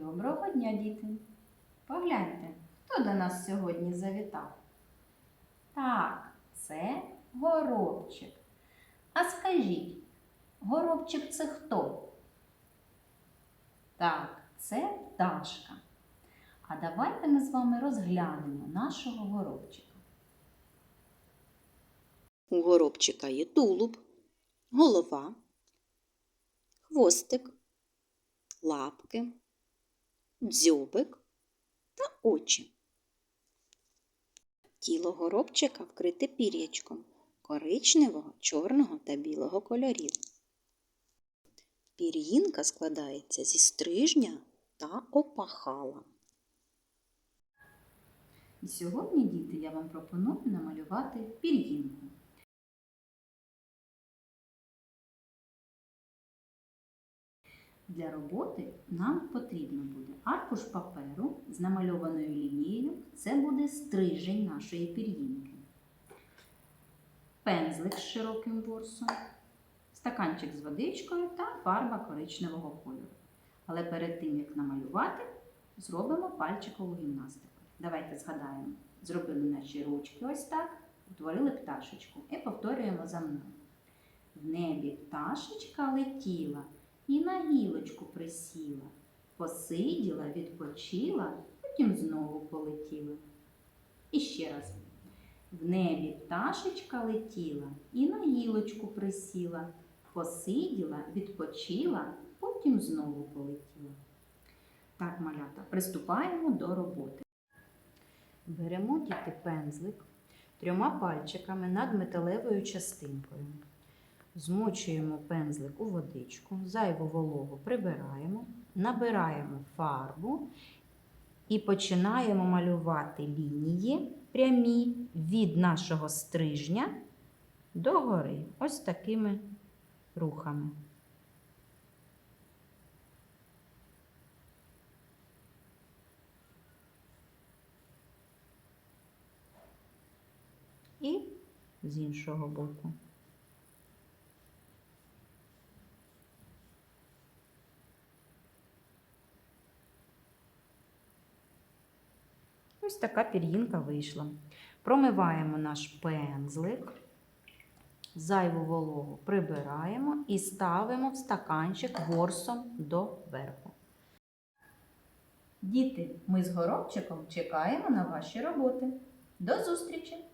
Доброго дня, діти! Погляньте, хто до нас сьогодні завітав? Так, це горобчик. А скажіть, горобчик це хто? Так, це пташка. А давайте ми з вами розглянемо нашого горобчика. У горобчика є тулуб, голова, хвостик, лапки, дзьобик та очі. Тіло горобчика вкрите пір'ячком коричневого, чорного та білого кольорів. Пір'їнка складається зі стрижня та опахала. І сьогодні, діти, я вам пропоную намалювати пір'їнку. Для роботи нам потрібно буде аркуш паперу з намальованою лінією. Це буде стрижень нашої пір'їнки. Пензлик з широким ворсом, стаканчик з водичкою та фарба коричневого кольору. Але перед тим, як намалювати, зробимо пальчикову гімнастику. Давайте згадаємо. Зробили наші ручки ось так, утворили пташечку і повторюємо за мною. В небі пташечка летіла і на гілочку присіла, посиділа, відпочила, потім знову полетіла. І ще раз. В небі пташечка летіла і на гілочку присіла, посиділа, відпочила, потім знову полетіла. Так, малята, приступаємо до роботи. Беремо діти пензлик трьома пальчиками над металевою частинкою. Змочуємо пензлик у водичку, зайву вологу прибираємо, набираємо фарбу і починаємо малювати лінії прямі від нашого стрижня до гори. Ось такими рухами. І з іншого боку. Ось така пір'їнка вийшла. Промиваємо наш пензлик, зайву вологу прибираємо і ставимо в стаканчик ворсом до верху. Діти, ми з горобчиком чекаємо на ваші роботи. До зустрічі!